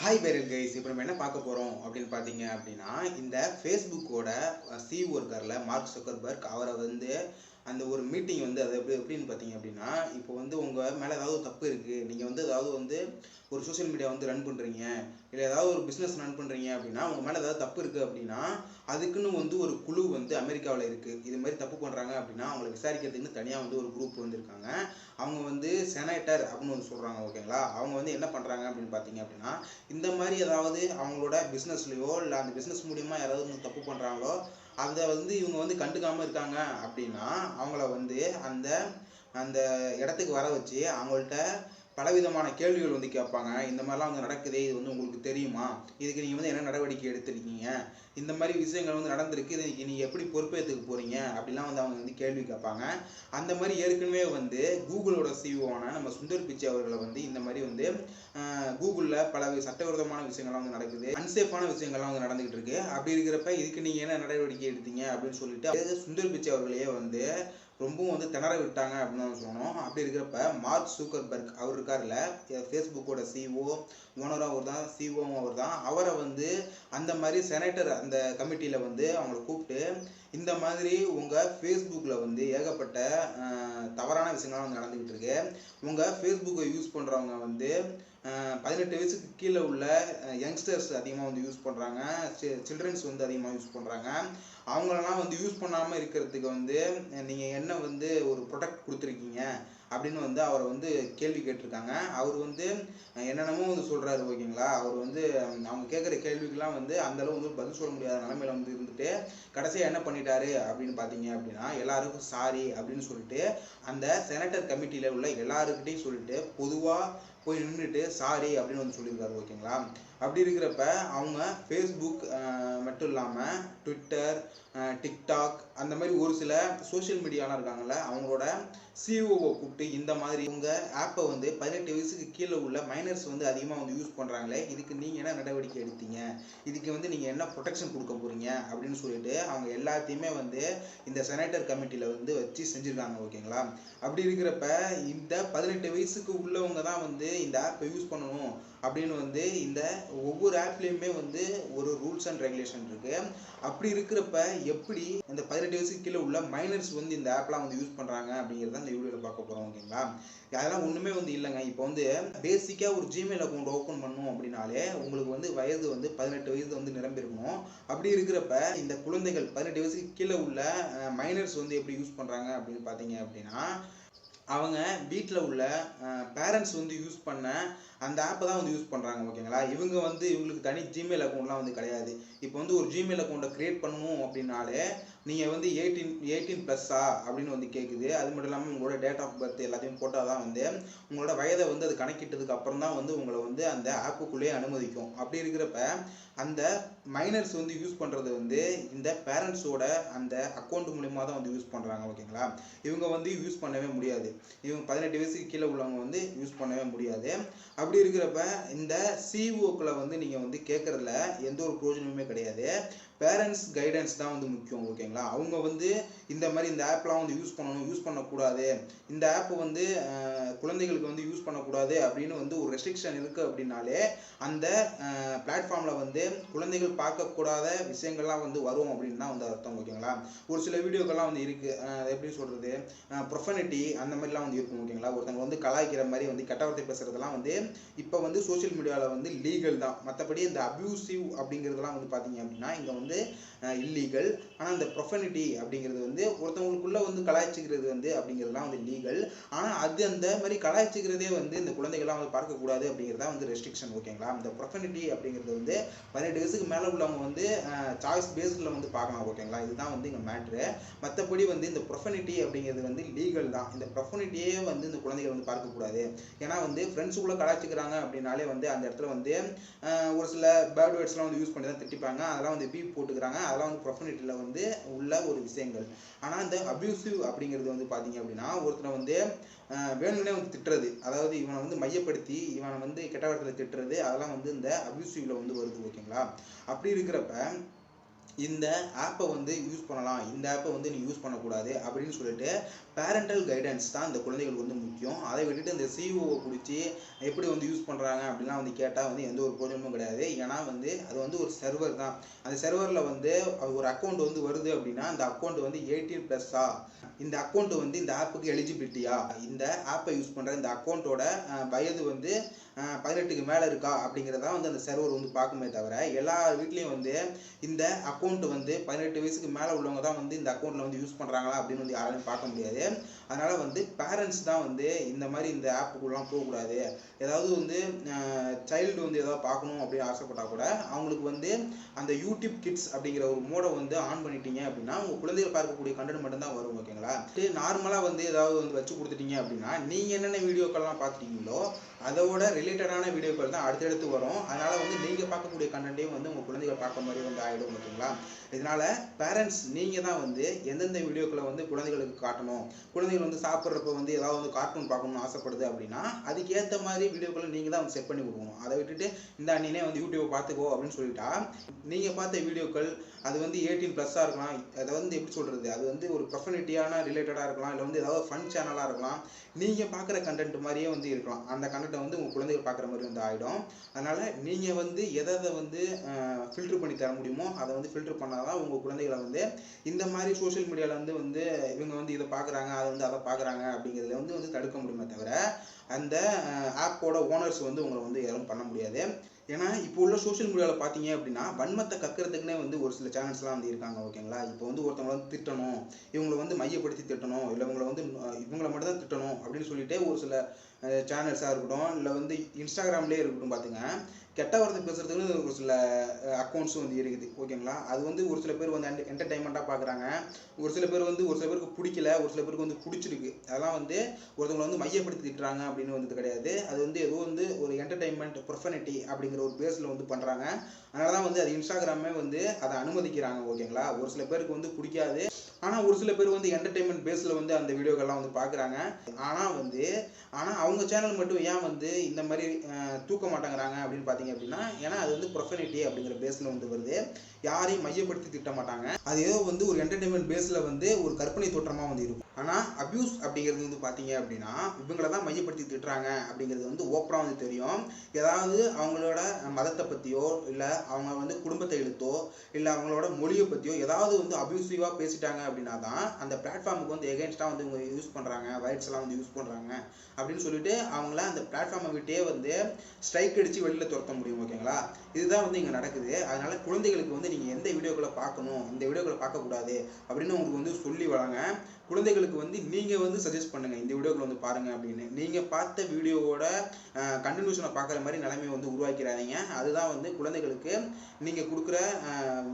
Hi barrel guys இப்போ நம்ம என்ன பார்க்க போகிறோம் அப்படின்னு பார்த்தீங்க அப்படின்னா இந்த ஃபேஸ்புக்கோட சிஇஓ இருக்கார்ல மார்க் சுக்கர்பர்க் அவரை வந்து அந்த ஒரு மீட்டிங் வந்து அது எப்படி எப்படின்னு பார்த்தீங்க அப்படின்னா இப்போ வந்து உங்கள் மேலே ஏதாவது தப்பு இருக்குது நீங்கள் வந்து ஏதாவது வந்து ஒரு சோஷியல் மீடியா வந்து ரன் பண்ணுறீங்க இல்லை ஏதாவது ஒரு பிஸ்னஸ் ரன் பண்ணுறீங்க அப்படின்னா உங்கள் மேலே ஏதாவது தப்பு இருக்குது அப்படின்னா அதுக்குன்னு வந்து ஒரு குழு வந்து அமெரிக்காவில் இருக்குது இது மாதிரி தப்பு பண்ணுறாங்க அப்படின்னா அவங்களை விசாரிக்கிறதுக்குன்னு தனியாக வந்து ஒரு குரூப் வந்திருக்காங்க. அவங்க வந்து செனேட்டர் அப்படின்னு வந்து சொல்கிறாங்க ஓகேங்களா அவங்க வந்து என்ன பண்ணுறாங்க அப்படின்னு பார்த்தீங்க அப்படின்னா இந்த மாதிரி ஏதாவது அவங்களோட பிஸ்னஸ்லையோ இல்லை அந்த பிஸ்னஸ் மூலியமாக யாராவது வந்து தப்பு பண்ணுறாங்களோ அதை வந்து இவங்க வந்து கண்டுக்காமல் இருக்காங்க அப்படின்னா அவங்கள வந்து அந்த அந்த இடத்துக்கு வர வச்சு அவங்கள்ட்ட பலவிதமான கேள்விகள் வந்து கேட்பாங்க. இந்த மாதிரிலாம் வந்து நடக்குதே இது வந்து உங்களுக்கு தெரியுமா? இதுக்கு நீங்கள் வந்து என்ன நடவடிக்கை எடுத்திருக்கீங்க? இந்த மாதிரி விஷயங்கள் வந்து நடந்திருக்கு. இதை நீங்கள் எப்படி பொறுப்பேற்றுக்க போகிறீங்க அப்படிலாம் வந்து அவங்க வந்து கேள்வி கேட்பாங்க. அந்த மாதிரி ஏற்கனவே வந்து கூகுளோட சிஓவான நம்ம சுந்தர் பிச்சை அவர்களை வந்து இந்த மாதிரி வந்து கூகுளில் பல சட்டவிரோதமான விஷயங்கள்லாம் வந்து நடக்குது. அன்சேஃபான விஷயங்கள்லாம் வந்து நடந்துகிட்டு இருக்கு. அப்படி இருக்கிறப்ப இதுக்கு நீங்கள் என்ன நடவடிக்கை எடுத்தீங்க அப்படின்னு சொல்லிட்டு சுந்தர் பிச்சை அவர்களையே வந்து ரொம்பவும் வந்து திணற விட்டாங்க அப்படின்னு சொன்னோம் அப்படி இருக்கிறப்ப மார்க் சூக்கர்பர்க் அவர் இருக்கார்ல ஃபேஸ்புக்கோட சிஓ ஓனரும் அவர் தான் சிஓவும் அவர் தான். அவரை வந்து அந்த மாதிரி செனேட்டர் அந்த கமிட்டியில் வந்து அவங்கள கூப்பிட்டு இந்த மாதிரி உங்கள் ஃபேஸ்புக்கில் வந்து ஏகப்பட்ட தவறான விஷயங்கள்லாம் வந்து நடந்துக்கிட்டு இருக்கு உங்கள் ஃபேஸ்புக்கை யூஸ் பண்ணுறவங்க வந்து பதினெட்டு வயசுக்கு கீழே உள்ள யங்ஸ்டர்ஸ் அதிகமாக வந்து யூஸ் பண்ணுறாங்க சில்ட்ரன்ஸ் வந்து அதிகமாக யூஸ் பண்ணுறாங்க அவங்களெல்லாம் வந்து யூஸ் பண்ணாமல் இருக்கிறதுக்கு வந்து நீங்கள் என்ன வந்து ஒரு ப்ரொடக்ட் கொடுத்துருக்கீங்க? அப்படின்னு வந்து அவரை வந்து கேள்வி கேட்டிருக்காங்க. அவர் வந்து என்னென்னமோ வந்து சொல்கிறாரு ஓகேங்களா? அவர் வந்து அவங்க கேட்குற கேள்விக்கெல்லாம் வந்து அந்தளவு வந்து பதில் சொல்ல முடியாத நிலமையில வந்து இருந்துட்டு கடைசியாக என்ன பண்ணிட்டாரு அப்படின்னு பார்த்தீங்க அப்படின்னா எல்லாருக்கும் சாரி அப்படின்னு சொல்லிட்டு அந்த செனட்டர் கமிட்டியில் உள்ள எல்லாருக்கிட்டையும் சொல்லிட்டு பொதுவாக போய் நின்றுட்டு சாரி அப்படின்னு வந்து சொல்லியிருக்காரு ஓகேங்களா? அப்படி இருக்கிறப்ப அவங்க ஃபேஸ்புக் மட்டும் இல்லாமல் ட்விட்டர் டிக்டாக் அந்த மாதிரி ஒரு சில சோஷியல் மீடியாலாம் இருக்காங்கல்ல அவங்களோட சிஓஓ கூப்பிட்டு இந்த மாதிரி இவங்க ஆப்பை வந்து பதினெட்டு வயசுக்கு கீழே உள்ள மைனர்ஸ் வந்து அதிகமாக வந்து யூஸ் பண்ணுறாங்களே இதுக்கு நீங்கள் என்ன நடவடிக்கை எடுத்தீங்க? இதுக்கு வந்து நீங்கள் என்ன ப்ரொடெக்ஷன் கொடுக்க போகிறீங்க அப்படின்னு சொல்லிட்டு அவங்க எல்லாத்தையுமே வந்து இந்த செனேட்டர் கமிட்டியில் வந்து வச்சு செஞ்சுருக்காங்க ஓகேங்களா அப்படி இருக்கிறப்ப இந்த பதினெட்டு வயசுக்கு உள்ளவங்க தான் வந்து இந்த ஆப்பை யூஸ் பண்ணணும். அப்படின்னு வந்து இந்த ஒவ்வொரு ஆப்லேயுமே வந்து ஒரு ரூல்ஸ் அண்ட் ரெகுலேஷன் இருக்குது அப்படி இருக்கிறப்ப எப்படி இந்த பதினெட்டு வயசுக்கு கீழே உள்ள மைனர்ஸ் வந்து இந்த ஆப்லாம் வந்து யூஸ் பண்ணுறாங்க அப்படிங்கிறத இந்த வீடியோவில் பார்க்க போகிறோம் ஓகேங்களா? அதெல்லாம் ஒன்றுமே வந்து இல்லைங்க. இப்போ வந்து பேசிக்காக ஒரு ஜிமெயில் அக்கௌண்ட் ஓப்பன் பண்ணணும் அப்படின்னாலே உங்களுக்கு வந்து வயது வந்து பதினெட்டு வயது வந்து நிரம்பியிருக்கணும் அப்படி இருக்கிறப்ப இந்த குழந்தைகள் பதினெட்டு வயசுக்கு கீழே உள்ள மைனர்ஸ் வந்து எப்படி யூஸ் பண்ணுறாங்க அப்படின்னு பார்த்தீங்க அப்படின்னா அவங்க வீட்டில் உள்ள பேரண்ட்ஸ் வந்து யூஸ் பண்ண அந்த ஆப்பை தான் வந்து யூஸ் பண்ணுறாங்க ஓகேங்களா இவங்க வந்து இவங்களுக்கு தனி ஜிமெயில் அக்கௌண்ட்லாம் வந்து கிடையாது. இப்போ வந்து ஒரு ஜிமெயில் அக்கௌண்ட்டை க்ரியேட் பண்ணணும் அப்படின்னாலே நீங்கள் வந்து எயிட்டீன் எயிட்டீன் ப்ளஸ்ஸா அப்படின்னு வந்து கேட்குது அது மட்டும் இல்லாமல் உங்களோட டேட் ஆஃப் பர்த் எல்லாத்தையும் போட்டால் தான் வந்து உங்களோட வயதை வந்து அது கணக்கிட்டதுக்கு அப்புறம் தான் வந்து உங்களை வந்து அந்த ஆப்புக்குள்ளேயே அனுமதிக்கும். அப்படி இருக்கிறப்ப அந்த மைனர்ஸ் வந்து யூஸ் பண்ணுறது வந்து இந்த பேரண்ட்ஸோட அந்த அக்கௌண்ட் மூலிமா தான் வந்து யூஸ் பண்ணுறாங்க ஓகேங்களா இவங்க வந்து யூஸ் பண்ணவே முடியாது. இவங்க பதினெட்டு வயசுக்கு கீழே உள்ளவங்க வந்து யூஸ் பண்ணவே முடியாது. அப்படி இருக்கிறப்ப இந்த சிஓக்களை வந்து நீங்கள் வந்து கேட்குறதுல எந்த ஒரு பிரோஜனமுமே கிடையாது. பேரண்ட்ஸ் கைடன்ஸ் தான் வந்து முக்கியம் ஓகேங்களா அவங்க வந்து இந்த மாதிரி இந்த ஆப்லாம் வந்து யூஸ் பண்ணணும் யூஸ் பண்ணக்கூடாது. இந்த ஆப் வந்து குழந்தைகளுக்கு வந்து யூஸ் பண்ணக்கூடாது அப்படின்னு வந்து ஒரு ரெஸ்ட்ரிக்ஷன் இருக்குது அப்படின்னாலே அந்த பிளாட்ஃபார்மில் வந்து குழந்தைகள் பார்க்கக்கூடாத விஷயங்கள்லாம் வந்து வரும் அப்படின்னு தான் வந்து அர்த்தம் ஓகேங்களா? ஒரு சில வீடியோக்கெல்லாம் வந்து இருக்குது எப்படி சொல்கிறது ப்ரொஃபனிட்டி அந்த மாதிரிலாம் வந்து இருக்கும் ஓகேங்களா? ஒருத்தவங்க வந்து கலாய்க்கிற மாதிரி வந்து கெட்ட வார்த்தை பேசுகிறதுலாம் வந்து இப்போ வந்து சோஷியல் மீடியாவில் வந்து லீகல் தான். மற்றபடி இந்த அப்யூசிவ் அப்படிங்கிறதுலாம் வந்து பார்த்தீங்க அப்படின்னா இங்கே வந்து இல்லீகல் ஆனால் இந்த ப்ரொஃபனிட்டி அப்படிங்கிறது வந்து ஒருத்தவங்களுக்குள்ளே வந்து கலாய்ச்சிக்கிறது வந்து அப்படிங்கிறதுலாம் வந்து லீகல் ஆனால் அது அந்த மாதிரி கலாய்ச்சிக்கிறதே வந்து இந்த குழந்தைகள்லாம் வந்து பார்க்கக்கூடாது அப்படிங்கிறதா வந்து ரெஸ்ட்ரிக்ஷன் ஓகேங்களா? இந்த ப்ரொஃபனிட்டி அப்படிங்கிறது வந்து பதினெட்டு வயசுக்கு மேலே உள்ளவங்க வந்து சாய்ஸ் பேஸில் வந்து பார்க்கலாம் ஓகேங்களா இதுதான் வந்து இங்கே மேட்ரு மற்றபடி வந்து இந்த ப்ரொஃபனிட்டி அப்படிங்கிறது வந்து லீகல் தான். இந்த ப்ரொஃபனிட்டியே வந்து இந்த குழந்தைகள் வந்து பார்க்கக்கூடாது ஏன்னா வந்து ஃப்ரெண்ட்ஸுக்குள்ளே கலாச்சிக்கிறாங்க அப்படின்னாலே வந்து அந்த இடத்துல வந்து ஒரு சில பேர்ட் வேர்ட்ஸ்லாம் வந்து யூஸ் பண்ணி தான் திட்டிப்பாங்க. அதெல்லாம் வந்து பீப் போட்டுக்கிறாங்க. அதெல்லாம் வந்து ப்ரொஃபனிட்டியில் வந்து உள்ள ஒரு விஷயங்கள். ஆனால் இந்த அப்யூசிவ் அப்படிங்கிறது வந்து பார்த்தீங்க அப்படின்னா ஒருத்தனை வந்து வேணும்னே வந்து திட்டுறது. அதாவது இவனை வந்து மையப்படுத்தி இவனை வந்து கெட்ட வார்த்தையில் திட்டுறது அதெல்லாம் வந்து இந்த அப்யூசிவ்ல வந்து வருது ஓகேங்களா அப்படி இருக்கிறப்ப இந்த ஆப்பை வந்து யூஸ் பண்ணலாம். இந்த ஆப்பை வந்து நீ யூஸ் பண்ணக்கூடாது அப்படின்னு சொல்லிட்டு பேரண்டல் கைடன்ஸ் தான் இந்த குழந்தைகளுக்கு வந்து முக்கியம். அதை விட்டுட்டு இந்த சிஓவை பிடிச்சி எப்படி வந்து யூஸ் பண்ணுறாங்க அப்படின்லாம் வந்து கேட்டால் வந்து எந்த ஒரு பிரயோஜனமும் கிடையாது. ஏன்னா வந்து அது வந்து ஒரு சர்வர் தான். அந்த சர்வரில் வந்து ஒரு அக்கௌண்ட் வந்து வருது அப்படின்னா அந்த அக்கௌண்ட் வந்து எயிட்டீன் ப்ளஸ்ஸா இந்த அக்கௌண்ட் வந்து இந்த ஆப்புக்கு எலிஜிபிலிட்டியா இந்த ஆப்பை யூஸ் பண்ணுற இந்த அக்கௌண்ட்டோட வயது வந்து பதினெட்டுக்கு மேலே இருக்கா அப்படிங்கிறதான் வந்து அந்த சர்வர் வந்து பார்க்குமே தவிர எல்லா வீட்லேயும் வந்து இந்த அக்கௌண்ட் வந்து பதினெட்டு வயசுக்கு மேலே உள்ளவங்க தான் வந்து இந்த அக்கௌண்ட்டில் வந்து யூஸ் பண்ணுறாங்களா அப்படின்னு வந்து யாராலையும் பார்க்க முடியாது. அதனால் வந்து பேரண்ட்ஸ் தான் வந்து இந்த மாதிரி இந்த ஆப்புக்குள்ளலாம் போகக்கூடாது. ஏதாவது வந்து சைல்டு வந்து ஏதாவது பார்க்கணும் அப்படின்னு ஆசைப்பட்டால் கூட அவங்களுக்கு வந்து அந்த யூடியூப் கிட்ஸ் அப்படிங்கிற ஒரு மோடை வந்து ஆன் பண்ணிட்டீங்க அப்படின்னா உங்கள் குழந்தைகள் பார்க்கக்கூடிய கண்டென்ட் மட்டும்தான் வரும் ஓகேங்களா? நார்மலாக வந்து ஏதாவது வந்து வச்சு கொடுத்துட்டீங்க அப்படின்னா நீங்கள் என்னென்ன வீடியோக்கள்லாம் பார்த்துட்டீங்களோ அதோட ரிலேட்டடான வீடியோக்கள் தான் அடுத்தடுத்து வரும். அதனால் வந்து நீங்கள் பார்க்கக்கூடிய கண்டென்ட்டையும் வந்து உங்கள் குழந்தைகள் பார்க்க மாதிரி வந்து ஆகிடும் ஓகேங்களா? இதனால பேரண்ட்ஸ் நீங்கள் தான் வந்து எந்தெந்த வீடியோக்களை வந்து குழந்தைகளுக்கு காட்டணும். குழந்தைகள் வந்து சாப்பிட்றப்ப வந்து ஏதாவது வந்து கார்ட்டூன் பார்க்கணும்னு ஆசைப்படுது அப்படின்னா அதுக்கேற்ற மாதிரி வீடியோக்களை நீங்கள் தான் செட் பண்ணி கொடுக்கணும். அதை விட்டுட்டு இந்த அண்ணினே வந்து யூடியூப் பார்த்துக்கோ அப்படின்னு சொல்லிட்டா நீங்கள் பார்த்த வீடியோக்கள் அது வந்து எயிட்டீன் ப்ளஸ்ஸாக இருக்கலாம். அதை வந்து எப்படி சொல்கிறது அது வந்து ஒரு ப்ரொஃபனிட்டியான ரிலேட்டடாக இருக்கலாம். இல்லை வந்து ஏதாவது ஃபன் சேனலாக இருக்கலாம். நீங்கள் பார்க்குற கண்டென்ட் மாதிரியே வந்து இருக்கலாம். அந்த கண்டென்ட்டை வந்து உங்கள் குழந்தைகள் பார்க்குற மாதிரி வந்து ஆகிடும் அதனால் நீங்கள் வந்து எதை எதை வந்து ஃபில்டர் பண்ணி தர முடியுமோ அதை வந்து ஃபில்டர் பண்ணால் தான் உங்கள் குழந்தைகளை வந்து இந்த மாதிரி சோஷியல் மீடியாவில் வந்து வந்து இவங்க வந்து இதை பார்க்குறாங்க அதை வந்து அதை பார்க்குறாங்க அப்படிங்கிறதுல வந்து வந்து தடுக்க முடியுமே தவிர அந்த ஆப்போட ஓனர்ஸ் வந்து உங்களை வந்து எதுவும் பண்ண முடியாது. ஏன்னா இப்போ உள்ள சோஷியல் மீடியாவில் பார்த்தீங்க அப்படின்னா வன்மத்தை கக்கிறதுக்குனே வந்து ஒரு சில சேனல்ஸ்லாம் வந்து இருக்காங்க ஓகேங்களா இப்போ வந்து ஒருத்தவங்களை வந்து திட்டணும் இவங்களை வந்து மையப்படுத்தி திட்டணும் இல்லை இவங்களை வந்து இவங்களை மட்டும் தான் திட்டணும் அப்படின்னு சொல்லிட்டு ஒரு சில சேனல்ஸாக இருக்கட்டும் இல்லை வந்து இன்ஸ்டாகிராம்லேயே இருக்கட்டும் பார்த்துங்க கெட்ட வார்த்தை பேசுறதுக்குன்னு ஒரு சில அக்கௌண்ட்ஸும் வந்து இருக்குது. ஓகேங்களா? அது வந்து ஒரு சில பேர் வந்து என்டர்டைன்மெண்ட்டாக பார்க்குறாங்க ஒரு சில பேர் வந்து ஒரு சில பேருக்கு பிடிக்கல ஒரு சில பேருக்கு வந்து பிடிச்சிருக்கு. அதெல்லாம் வந்து ஒருத்தவங்களை வந்து மையப்படுத்தி திட்டுறாங்க அப்படின்னு வந்து கிடையாது. அது வந்து ஏதோ வந்து ஒரு என்டர்டைன்மெண்ட் ப்ரொஃபனிட்டி அப்படிங்கிற ஒரு பேஸில் வந்து பண்ணுறாங்க அதனால தான் வந்து அது இன்ஸ்டாகிராமே வந்து அதை அனுமதிக்கிறாங்க ஓகேங்களா? ஒரு சில பேருக்கு வந்து பிடிக்காது. ஆனால் ஒரு சில பேர் வந்து என்டர்டைன்மெண்ட் பேஸில் வந்து அந்த வீடியோக்கள்லாம் வந்து பார்க்குறாங்க ஆனால் வந்து ஆனால் அவங்க சேனல் மட்டும் ஏன் வந்து இந்த மாதிரி தூக்க மாட்டேங்கிறாங்க அப்படின்னு பார்த்தீங்க அப்படின்னா ஏன்னா அது வந்து ப்ரொஃபனிட்டி அப்படிங்கிற பேஸில் வந்து வருது. யாரையும் மையப்படுத்தி திட்ட மாட்டாங்க. அது ஏதோ வந்து ஒரு என்டர்டைன்மெண்ட் பேஸில் வந்து ஒரு கற்பனை தோற்றமாக வந்து இருக்கும். ஆனால் அப்யூஸ் அப்படிங்கிறது வந்து பார்த்தீங்க அப்படின்னா இவங்கள தான் மையப்படுத்தி திட்டுறாங்க அப்படிங்கிறது வந்து ஓப்பனாக வந்து தெரியும். ஏதாவது அவங்களோட மதத்தை பற்றியோ இல்லை அவங்க வந்து குடும்பத்தை இழுத்தோ இல்லை அவங்களோட மொழியை பற்றியோ ஏதாவது வந்து அப்யூசிவாக பேசிட்டாங்க அப்படின்னா தான் அந்த பிளாட்ஃபார்முக்கு வந்து எகென்ஸ்டாக வந்து இவங்க யூஸ் பண்ணுறாங்க ரைட்ஸ் எல்லாம் வந்து யூஸ் பண்ணுறாங்க அப்படின்னு சொல்லிட்டு அவங்கள அந்த பிளாட்ஃபார்மை விட்டே வந்து ஸ்ட்ரைக் அடித்து வெளியில் துரத்த முடியும் ஓகேங்களா இதுதான் வந்து இங்கே நடக்குது. அதனால குழந்தைகளுக்கு வந்து நீங்கள் எந்த வீடியோக்களை பார்க்கணும் இந்த வீடியோக்களை பார்க்கக்கூடாது அப்படின்னு உங்களுக்கு வந்து சொல்லி வராங்க. குழந்தைகளுக்கு வந்து நீங்கள் வந்து சஜஸ்ட் பண்ணுங்கள் இந்த வீடியோக்களை வந்து பாருங்கள் அப்படின்னு. நீங்கள் பார்த்த வீடியோவோட கண்டினியூஷனை பார்க்குற மாதிரி நிலைமையை வந்து உருவாக்கிறாதீங்க அதுதான் வந்து குழந்தைகளுக்கு நீங்கள் கொடுக்குற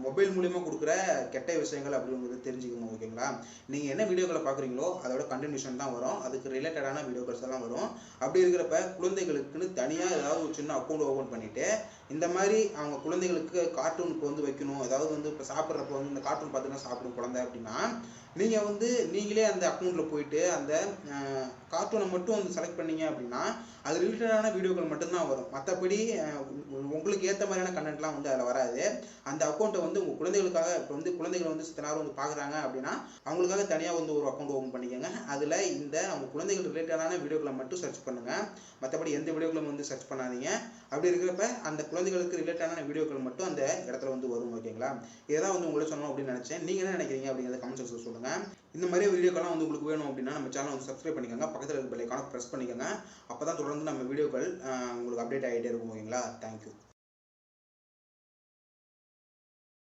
மொபைல் மூலியமாக கொடுக்குற கெட்ட விஷயங்கள் அப்படிங்கிறது தெரிஞ்சுக்கணும் ஓகேங்களா? நீங்கள் என்ன வீடியோக்களை பார்க்குறீங்களோ அதோட கண்டினியூஷன் தான் வரும். அதுக்கு ரிலேட்டடான வீடியோக்கள் எல்லாம் வரும். அப்படி இருக்கிறப்ப குழந்தைகளுக்குன்னு தனியாக ஏதாவது ஒரு சின்ன அக்கௌண்ட் ஓப்பன் பண்ணிவிட்டு இந்த மாதிரி அவங்க குழந்தைகளுக்கு கார்ட்டூனுக்கு வந்து வைக்கணும். ஏதாவது வந்து இப்போ சாப்பிட்றப்ப வந்து இந்த கார்ட்டூன் பார்த்துன்னா சாப்பிடும் குழந்தை அப்படின்னா நீங்கள் வந்து நீங்களே அந்த அக்கௌண்ட்டில் போயிட்டு அந்த கார்ட்டூனை மட்டும் வந்து செலக்ட் பண்ணீங்க அப்படின்னா அது ரிலேட்டடான வீடியோக்கள் மட்டும்தான் வரும். மற்றபடி உங்களுக்கு ஏற்ற மாதிரியான கண்டென்ட்லாம் வந்து அதில் வராது. அந்த அக்கௌண்ட்டை வந்து உங்கள் குழந்தைகளுக்காக இப்போ வந்து குழந்தைகள் வந்து சித்தனாரும் வந்து பார்க்குறாங்க அப்படின்னா அவங்களுக்காக தனியாக வந்து ஒரு அக்கௌண்ட் ஓப்பன் பண்ணிக்கோங்க. அதில் இந்த அவங்க குழந்தைகள் ரிலேட்டடான வீடியோக்களை மட்டும் சர்ச் பண்ணுங்கள் மற்றபடி எந்த வீடியோக்களும் வந்து சர்ச் பண்ணாதீங்க. அப்படி இருக்கிறப்ப அந்த குழந்தைகளுக்கு ரிலேட்டடான வீடியோக்கள் மட்டும் அந்த இடத்துல வந்து வரும் ஓகேங்களா இதான் வந்து உங்களை சொன்னோம் அப்படின்னு நினச்சேன். நீங்கள் என்ன நினைக்கிறீங்க அப்படிங்கிறத கமெண்ட் செக்ஷன் சொல்லுங்கள் இந்த மாதிரி வீடியோக்கெல்லாம் வந்து உங்களுக்கு வேணும் அப்படின்னா நம்ம சேனல் வந்து சப்ஸ்கிரைப் பண்ணிக்கோங்க. பக்கத்தில் இருக்க பெல்லைக்கான ப்ரெஸ் பண்ணிக்கோங்க. அப்போ தான் தொடர்ந்து நம்ம வீடியோக்கள் உங்களுக்கு அப்டேட் ஆகிட்டே இருக்கும். ஓகேங்களா? தேங்க்யூ